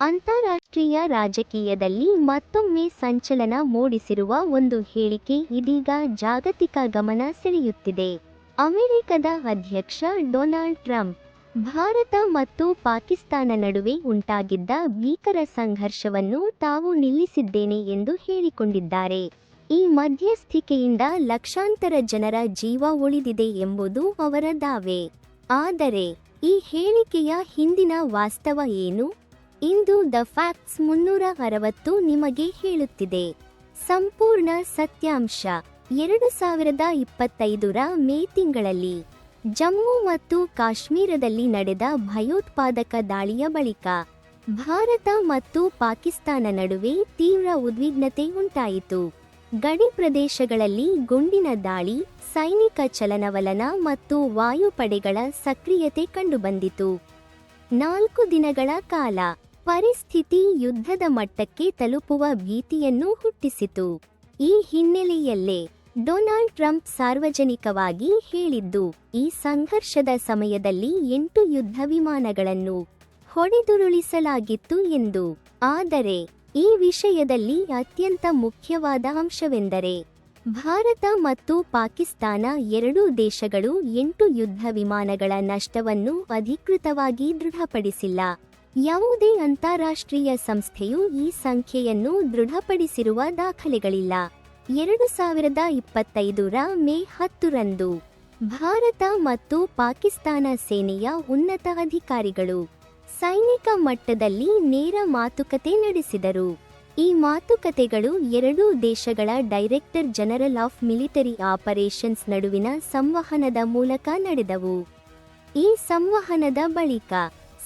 ಅಂತಾರಾಷ್ಟ್ರೀಯ ರಾಜಕೀಯದಲ್ಲಿ ಮತ್ತೊಮ್ಮೆ ಸಂಚಲನ ಮೂಡಿಸಿರುವ ಒಂದು ಹೇಳಿಕೆ ಇದೀಗ ಜಾಗತಿಕ ಗಮನ ಸೆಳೆಯುತ್ತಿದೆ. ಅಮೆರಿಕದ ಅಧ್ಯಕ್ಷ ಡೊನಾಲ್ಡ್ ಟ್ರಂಪ್, ಭಾರತ ಮತ್ತು ಪಾಕಿಸ್ತಾನ ನಡುವೆ ಉಂಟಾಗಿದ್ದ ಭೀಕರ ಸಂಘರ್ಷವನ್ನು ತಾವು ನಿಲ್ಲಿಸಿದ್ದೇನೆ ಎಂದು ಹೇಳಿಕೊಂಡಿದ್ದಾರೆ. ಈ ಮಧ್ಯಸ್ಥಿಕೆಯಿಂದ ಲಕ್ಷಾಂತರ ಜನರ ಜೀವ ಉಳಿದಿದೆ ಎಂಬುದು ಅವರ ದಾವೆ. ಆದರೆ, ಈ ಹೇಳಿಕೆಯ ಹಿಂದಿನ ವಾಸ್ತವ ಏನು? ಇಂದು ದ ಫ್ಯಾಕ್ಟ್ಸ್ ಮುನ್ನೂರ ಅರವತ್ತು ನಿಮಗೆ ಹೇಳುತ್ತಿದೆ. ಸಂಪೂರ್ಣ ಸತ್ಯಾಂಶ, ಎರಡು ಸಾವಿರದ ಇಪ್ಪತ್ತೈದರ ಮೇ ತಿಂಗಳಲ್ಲಿ, ಜಮ್ಮು ಮತ್ತು ಕಾಶ್ಮೀರದಲ್ಲಿ ನಡೆದ ಭಯೋತ್ಪಾದಕ ದಾಳಿಯ ಬಳಿಕ, ಭಾರತ ಮತ್ತು ಪಾಕಿಸ್ತಾನ ನಡುವೆ ತೀವ್ರ ಉದ್ವಿಗ್ನತೆ ಉಂಟಾಯಿತು. ಗಡಿ ಪ್ರದೇಶಗಳಲ್ಲಿ ಗುಂಡಿನ ದಾಳಿ, ಸೈನಿಕ ಚಲನವಲನ ಮತ್ತು ವಾಯುಪಡೆಗಳ ಸಕ್ರಿಯತೆ ಕಂಡುಬಂದಿತು. ನಾಲ್ಕು ದಿನಗಳ ಕಾಲ ಪರಿಸ್ಥಿತಿ ಯುದ್ಧದ ಮಟ್ಟಕ್ಕೆ ತಲುಪುವ ಭೀತಿಯನ್ನು ಹುಟ್ಟಿಸಿತು. ಈ ಹಿನ್ನೆಲೆಯಲ್ಲೇ ಡೊನಾಲ್ಡ್ ಟ್ರಂಪ್ ಸಾರ್ವಜನಿಕವಾಗಿ ಹೇಳಿದ್ದು, ಈ ಸಂಘರ್ಷದ ಸಮಯದಲ್ಲಿ ಎಂಟು ಯುದ್ಧ ವಿಮಾನಗಳನ್ನು ಹೊಡೆದುರುಳಿಸಲಾಗಿತ್ತು ಎಂದು. ಆದರೆ, ಈ ವಿಷಯದಲ್ಲಿ ಅತ್ಯಂತ ಮುಖ್ಯವಾದ ಅಂಶವೆಂದರೆ, ಭಾರತ ಮತ್ತು ಪಾಕಿಸ್ತಾನ ಎರಡೂ ದೇಶಗಳು ಎಂಟು ಯುದ್ಧ ವಿಮಾನಗಳ ನಷ್ಟವನ್ನು ಅಧಿಕೃತವಾಗಿ ದೃಢಪಡಿಸಿಲ್ಲ. ಯಾವುದೇ ಅಂತಾರಾಷ್ಟ್ರೀಯ ಸಂಸ್ಥೆಯು ಈ ಸಂಖ್ಯೆಯನ್ನು ದೃಢಪಡಿಸಿರುವ ದಾಖಲೆಗಳಿಲ್ಲ. ಎರಡು ಸಾವಿರದ ಇಪ್ಪತ್ತೈದರ ಮೇ ಹತ್ತರಂದು ಭಾರತ ಮತ್ತು ಪಾಕಿಸ್ತಾನ ಸೇನೆಯ ಉನ್ನತ ಅಧಿಕಾರಿಗಳು ಸೈನಿಕ ಮಟ್ಟದಲ್ಲಿ ನೇರ ಮಾತುಕತೆ ನಡೆಸಿದರು. ಈ ಮಾತುಕತೆಗಳು ಎರಡೂ ದೇಶಗಳ director general of military operations ನಡುವಿನ ಸಂವಹನದ ಮೂಲಕ ನಡೆದವು. ಈ ಸಂವಹನದ ಬಳಿಕ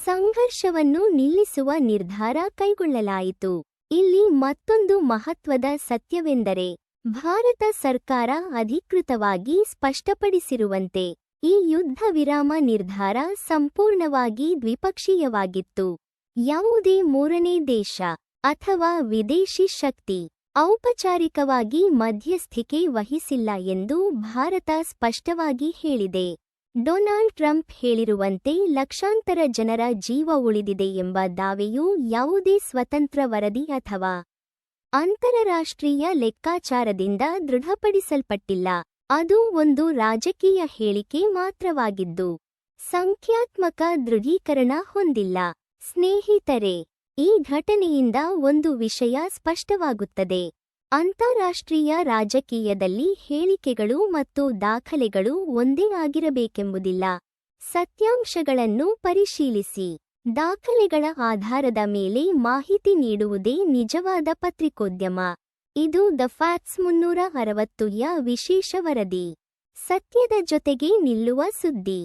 ಸಂಘರ್ಷವನ್ನು ನಿಲ್ಲಿಸುವ ನಿರ್ಧಾರ ಕೈಗೊಳ್ಳಲಾಯಿತು. ಇಲ್ಲಿ ಮತ್ತೊಂದು ಮಹತ್ವದ ಸತ್ಯವೆಂದರೆ, ಭಾರತ ಸರ್ಕಾರ ಅಧಿಕೃತವಾಗಿ ಸ್ಪಷ್ಟಪಡಿಸಿರುವಂತೆ, ಈ ಯುದ್ಧ ವಿರಾಮ ನಿರ್ಧಾರ ಸಂಪೂರ್ಣವಾಗಿ ದ್ವಿಪಕ್ಷೀಯವಾಗಿತ್ತು. ಯಾವುದೇ ಮೂರನೇ ದೇಶ ಅಥವಾ ವಿದೇಶಿ ಶಕ್ತಿ ಔಪಚಾರಿಕವಾಗಿ ಮಧ್ಯಸ್ಥಿಕೆ ವಹಿಸಿಲ್ಲ ಎಂದು ಭಾರತ ಸ್ಪಷ್ಟವಾಗಿ ಹೇಳಿದೆ. ಡೊನಾಲ್ಡ್ ಟ್ರಂಪ್ ಹೇಳಿರುವಂತೆ ಲಕ್ಷಾಂತರ ಜನರ ಜೀವ ಉಳಿದಿದೆ ಎಂಬ ದಾವೆಯು ಯಾವುದೇ ಸ್ವತಂತ್ರ ವರದಿ ಅಥವಾ ಅಂತರರಾಷ್ಟ್ರೀಯ ಲೆಕ್ಕಾಚಾರದಿಂದ ದೃಢಪಡಿಸಲ್ಪಟ್ಟಿಲ್ಲ. ಅದು ಒಂದು ರಾಜಕೀಯ ಹೇಳಿಕೆ ಮಾತ್ರವಾಗಿದ್ದು, ಸಂಖ್ಯಾತ್ಮಕ ದೃಢೀಕರಣ ಹೊಂದಿಲ್ಲ. ಸ್ನೇಹಿತರೆ, ಈ ಘಟನೆಯಿಂದ ಒಂದು ವಿಷಯ ಸ್ಪಷ್ಟವಾಗುತ್ತದೆ. ಅಂತಾರಾಷ್ಟ್ರೀಯ ರಾಜಕೀಯದಲ್ಲಿ ಹೇಳಿಕೆಗಳು ಮತ್ತು ದಾಖಲೆಗಳು ಒಂದೇ ಆಗಿರಬೇಕೆಂಬುದಿಲ್ಲ. ಸತ್ಯಾಂಶಗಳನ್ನು ಪರಿಶೀಲಿಸಿ. ದಾಖಲೆಗಳ ಆಧಾರದ ಮೇಲೆ ಮಾಹಿತಿ ನೀಡುವುದೇ ನಿಜವಾದ ಪತ್ರಿಕೋದ್ಯಮ. ಇದು ದ ಫ್ಯಾಕ್ಟ್ಸ್ ಮುನ್ನೂರ ಅರವತ್ತು ಯ ವಿಶೇಷ ವರದಿ. ಸತ್ಯದ ಜೊತೆಗೆ ನಿಲ್ಲುವ ಸುದ್ದಿ.